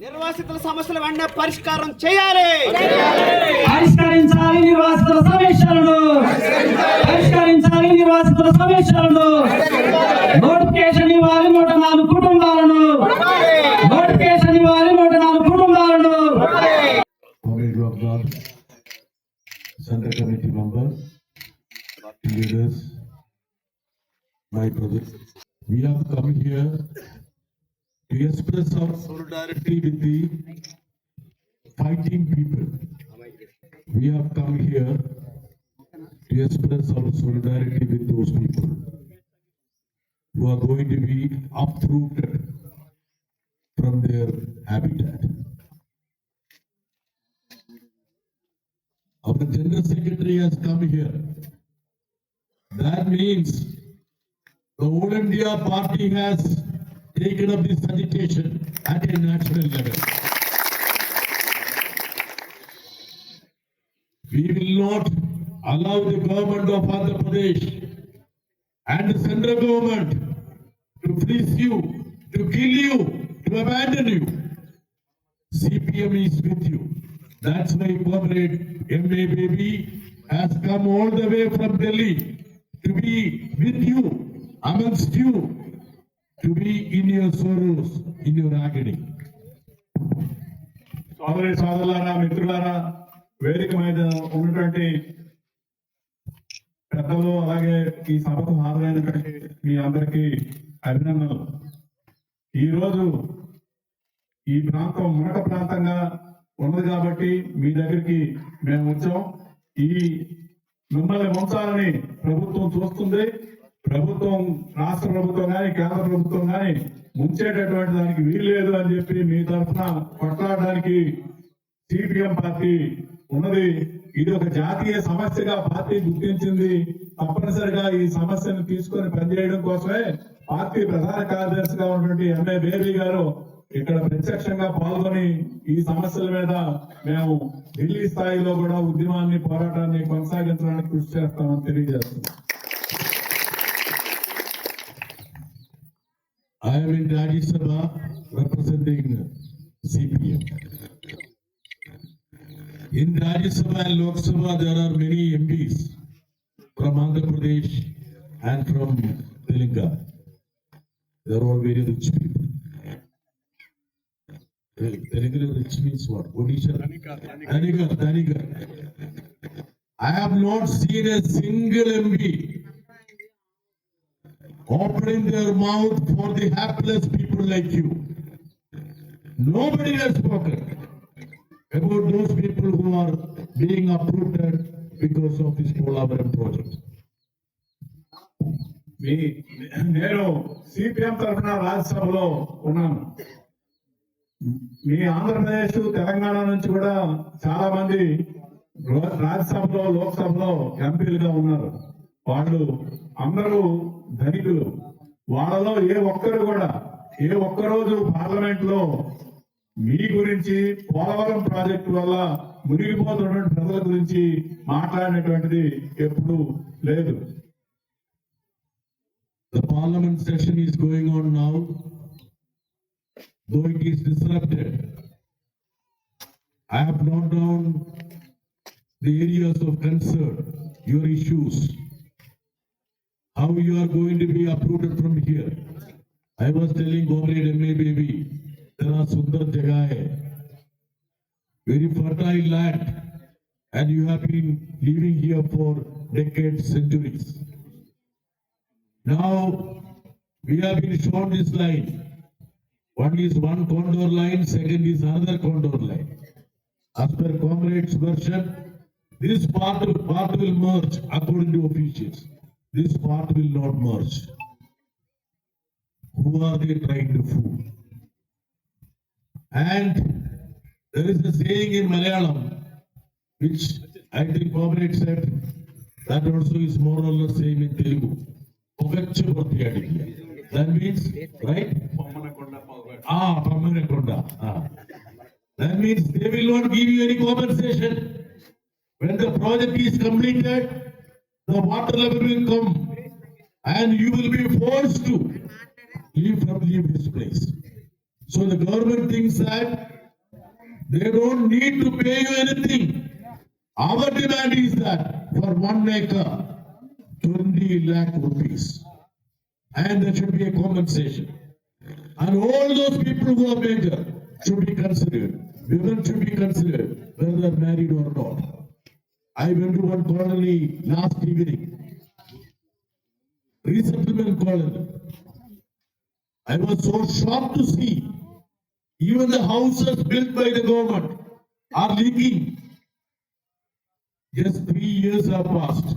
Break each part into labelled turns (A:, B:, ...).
A: నిర్వాసితుల సమస్యలు వెంటనే పరిష్కారం చేయాలి.
B: పరిష్కరించాలి నిర్వాసితుల సమస్యలను. పరిష్కరించాలి నిర్వాసితుల సమస్యలను. నోటిఫికేషన్ ఇవ్వాలి నూట నాలుగు కుటుంబాలను. నోటిఫికేషన్ ఇవ్వాలి నూట నాలుగు కుటుంబాలను.
C: Center Committee members, leaders, my brothers. We have come here to express our solidarity with the fighting people. We have come here to express our solidarity with those people who are going to be uprooted from their habitat. Our general secretary has come here. That means the All India party has taken up this agitation at a national level. We will not allow the government of Andhra Pradesh and the central government to fleece you, to kill you, to abandon you. CPM is with you. That's why comrade MA Baby has come all the way from Delhi to be with you, amongst you, to be in your sorrows, in your agony.
D: సోదరి సోదరులారా మిత్రులారా వేదిక మీద ఉన్నటువంటి పెద్దలు అలాగే ఈ సభకు హాజరైనటువంటి మీ అందరికీ అభినందనలు. ఈరోజు ఈ ప్రాంతం మునక ప్రాంతంగా ఉన్నది కాబట్టి మీ దగ్గరికి మేము వచ్చాం. ఈ మిమ్మల్ని ఉంచాలని ప్రభుత్వం చూస్తుంది. ప్రభుత్వం రాష్ట్ర ప్రభుత్వం కానీ కేంద్ర ప్రభుత్వం కానీ ముంచేటటువంటి దానికి వీల్లేదు అని చెప్పి మీ తరఫున కొట్లాడడానికి సిపిఎం పార్టీ ఉన్నది. ఇది ఒక జాతీయ సమస్యగా పార్టీ గుర్తించింది. తప్పనిసరిగా ఈ సమస్యను తీసుకొని పనిచేయడం కోసమే పార్టీ ప్రధాన కార్యదర్శిగా ఉన్నటువంటి ఎంఏ బేబీ గారు ఇక్కడ ప్రత్యక్షంగా పాల్గొని ఈ సమస్యల మీద మేము ఢిల్లీ స్థాయిలో కూడా ఉద్యమాన్ని పోరాటాన్ని కొనసాగించడానికి కృషి చేస్తామని తెలియజేస్తున్నాం.
C: I am in Rajya Sabha representing CPM. In Rajya Sabha and Lok Sabha, there are many MPs from Andhra Pradesh and from Telangana. They are all very rich people. Telangana rich means what? Odisha? Dhanigar, Dhanigar. I have not seen a single MP opening their mouth for the hapless people like you. Nobody has spoken about those people who are being uprooted because of this Polavaram project.
D: మీ నేను CPM తరఫున రాజ్యసభలో ఉన్నాను మీ ఆంధ్రప్రదేశ్ తెలంగాణ నుంచి కూడా చాలా మంది రాజ్యసభలో లోక్సభలో ఎంపీలుగా ఉన్నారు వాళ్ళు అందరూ ధనికులు వాళ్ళలో ఏ ఒక్కరు కూడా ఏ ఒక్కరోజు పార్లమెంట్లో మీ గురించి పోలవరం ప్రాజెక్టు వల్ల మునిగిపోతున్నటువంటి ప్రజల గురించి మాట్లాడినటువంటిది ఎప్పుడు లేదు
C: The parliament session is going on now, though it is disrupted. I have brought down the areas of concern, your issues, how you are going to be uprooted from here. I was telling Comrade MA Baby, there are Sundar Jagaye, very fertile land, and you have been living here for decades, centuries. Now, we have been shown this line. One is one condor line, second is another condor line. As per comrade's version, this part, part will merge according to officials. This part will not merge. Who are they trying to fool? And there is a saying in Malayalam, which I think comrade said, that also is more or less same in Telugu. That means, right? Ah, Pamanakonda. Ah. That means they will not give you any compensation. When the project is completed, the water level will come and you will be forced to leave from leave this place. So the government thinks that they don't need to pay you anything. Our demand is that for one acre, twenty lakh rupees. And there should be a compensation. And all those people who are major should be considered. Women should be considered, whether married or not. I went to one colony last evening. Resettlement colony. I was so shocked to see even the houses built by the government are leaking. Just three years have passed.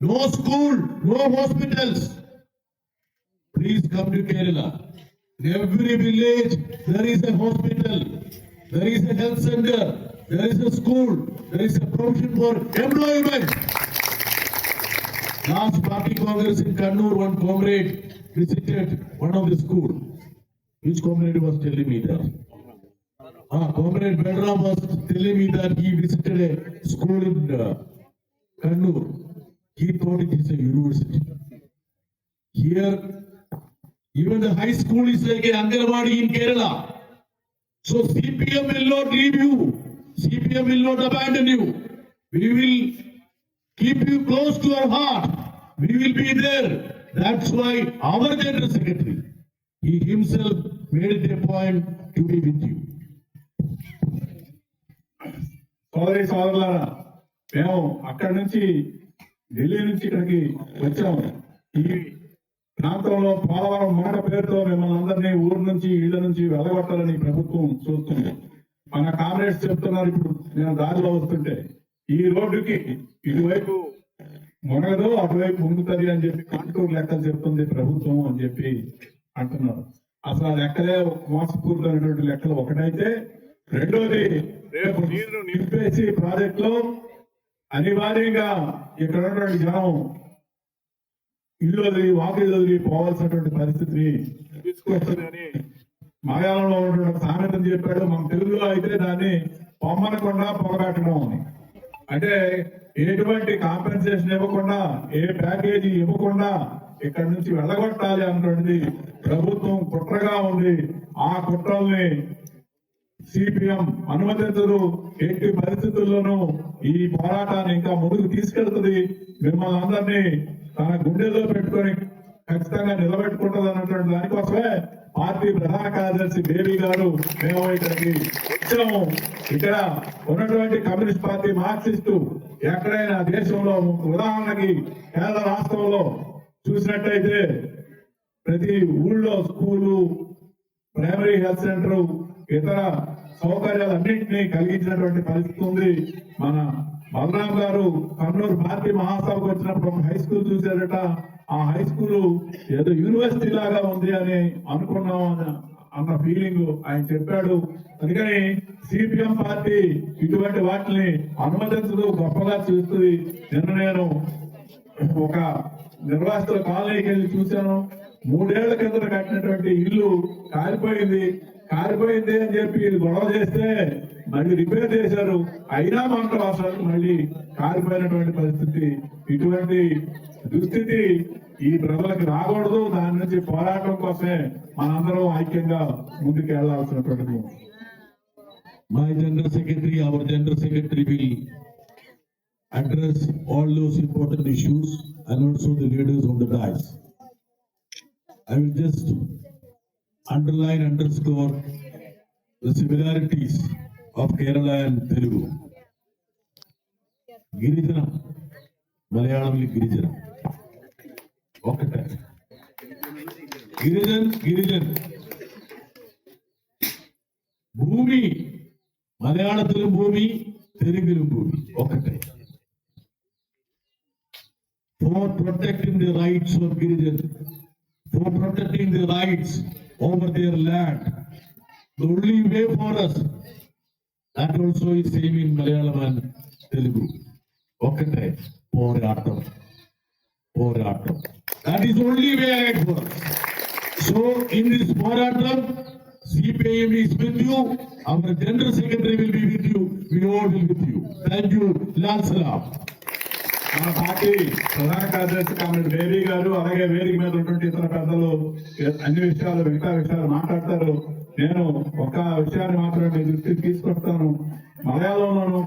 C: No school, no hospitals. Please come to Kerala. In every village, there is a hospital, there is a health center, there is a school, there is a provision for employment. Last party congress in Kannur, one comrade visited one of the school. Which comrade was telling me that? Ah, comrade Bedram was telling me that he visited a school in uh, Kannur. He thought it is a university. Here, even the high school is like a Anganwadi in Kerala. So CPM will not leave you. CPM will not abandon you. We will keep you close to our heart. We will be there. That's why our general secretary, he himself made it a point to be with you.
D: సోదరి సోదరులారా మేము అక్కడి నుంచి ఢిల్లీ నుంచి ఇక్కడికి వచ్చాము ఈ ప్రాంతంలో పోలవరం మాట పేరుతో మిమ్మల్ని అందరినీ ఊరు నుంచి ఇళ్ళ నుంచి వెళ్ళగొట్టాలని ప్రభుత్వం చూస్తుంది మన కామ్రేడ్స్ చెప్తున్నారు ఇప్పుడు నేను దారిలో వస్తుంటే ఈ రోడ్డుకి ఇటువైపు మునగదు అటువైపు మునుగుతుంది అని చెప్పి కాంటూర్ లెక్కలు చెప్తుంది ప్రభుత్వం అని చెప్పి అంటున్నారు. అసలు ఆ లెక్కలే మోసపూరితమైనటువంటి లెక్కలు ఒకటైతే రెండోది రేపు నీరు నింపేసి ప్రాజెక్ట్లో అనివార్యంగా ఇక్కడ ఉన్నటువంటి జనం ఇల్లు వదిలి వాకిళ్ళు వదిలి పోవాల్సినటువంటి పరిస్థితిని అని మలయాళంలో ఉన్నటువంటి సామెతను చెప్పాడు. మన తెలుగులో అయితే దాన్ని పొమ్మనకుండా పొగబెట్టము అని. అంటే ఎటువంటి కాంపెన్సేషన్ ఇవ్వకుండా ఏ ప్యాకేజీ ఇవ్వకుండా ఇక్కడ నుంచి వెళ్ళగొట్టాలి అన్నటువంటిది ప్రభుత్వం కుట్రగా ఉంది. ఆ కుట్రల్ని సిపిఎం అనుమతించదు. ఎట్టి పరిస్థితుల్లోనూ ఈ పోరాటాన్ని ఇంకా ముందుకు తీసుకెళ్తుంది. మిమ్మల్ని అందరినీ తన గుండెల్లో పెట్టుకొని ఖచ్చితంగా నిలబెట్టుకుంటది అన్నటువంటి దానికోసమే పార్టీ ప్రధాన కార్యదర్శి బేబీ గారు మేము ఇక్కడికి వచ్చాము. ఇక్కడ ఉన్నటువంటి కమ్యూనిస్ట్ పార్టీ మార్క్సిస్టు ఎక్కడైనా దేశంలో ఉదాహరణకి కేరళ రాష్ట్రంలో చూసినట్టయితే ప్రతి ఊళ్ళో స్కూలు ప్రైమరీ హెల్త్ సెంటర్ ఇతర సౌకర్యాలన్నింటినీ కలిగించినటువంటి పరిస్థితి ఉంది. మన బలరాం గారు కర్నూలు పార్టీ మహాసభకు వచ్చినప్పుడు హై స్కూల్ చూసారట ఆ హై స్కూల్ ఏదో యూనివర్సిటీ లాగా ఉంది అని అనుకున్నాం అన్న ఫీలింగ్ ఆయన చెప్పాడు. అందుకని సిపిఎం పార్టీ ఇటువంటి వాటిని అనుమతించదు గొప్పగా చూస్తుంది. నిన్న నేను ఒక నిర్వాసితుల కాలనీకి వెళ్ళి చూశాను. మూడేళ్ళ కింద కట్టినటువంటి ఇల్లు కాలిపోయింది. కాలిపోయింది అని చెప్పి గొడవ చేస్తే మళ్ళీ రిపేర్ చేశారు. అయినా మంట రాష్ట్రాలకు మళ్ళీ కాలిపోయినటువంటి పరిస్థితి. ఇటువంటి దుస్థితి ఈ ప్రజలకు రాకూడదు దాని నుంచి పోరాటం కోసమే మనందరం ఐక్యంగా ముందుకు వెళ్ళాల్సినటువంటిది
C: My general secretary, our general secretary will address all those important issues and also the leaders of the dais. I will just underline, underscore the similarities of Kerala and Telugu. girijana మలయాళంలో girijana ఒకటే గిరిజన్ గిరిజన్ భూమి మలయాళతుల భూమి తెలుగుల భూమి ఒకటే for protecting the rights of గిరిజన్ for protecting the rights over their land the only way for us that also ఈ same in Malayalam and Telugu ఒకటే పోరాటం పోరాటం that is only way ahead for so in this పోరాటం CPM is with you. Our General Secretary will be with you. We all will with you. Thank you Lal Salam.
D: మన పార్టీ ప్రధాన కార్యదర్శి కామెడ్ వేరి గారు అలాగే వేదిక మీద ఉన్నటువంటి ఇతర పెద్దలు అన్ని విషయాలు మిగతా విషయాలు మాట్లాడతారు నేను ఒక విషయాన్ని మాత్రమే దృష్టికి తీసుకొస్తాను మలయాళంలోను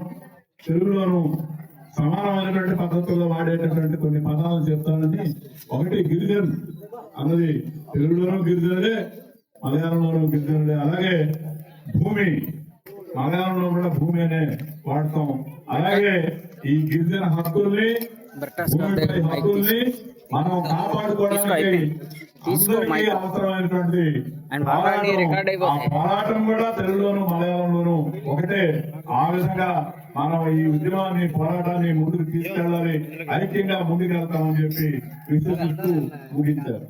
D: తెలుగులోను సమానమైనటువంటి పద్ధతుల్లో వాడేటటువంటి కొన్ని పదాలను చెప్తానని ఒకటి గిరిజన్ అన్నది తెలుగులోను గిరిజనుడే మలయాళంలోను గిరిజనుడే. అలాగే భూమి మలయాళంలో కూడా భూమి అనే వాడతాం. అలాగే ఈ గిరిజన హక్కుల్ని హక్కుల్ని మనం కాపాడుకోవడానికి అవసరమైనటువంటి పోరాటం కూడా తెలుగులోను మలయాళంలోను ఒకటే. ఆ విధంగా మనం ఈ ఉద్యమాన్ని పోరాటాన్ని ముందుకు తీసుకెళ్ళాలి ఐక్యంగా ముందుకెళ్తామని చెప్పి విశ్వసిస్తూ ముగించారు.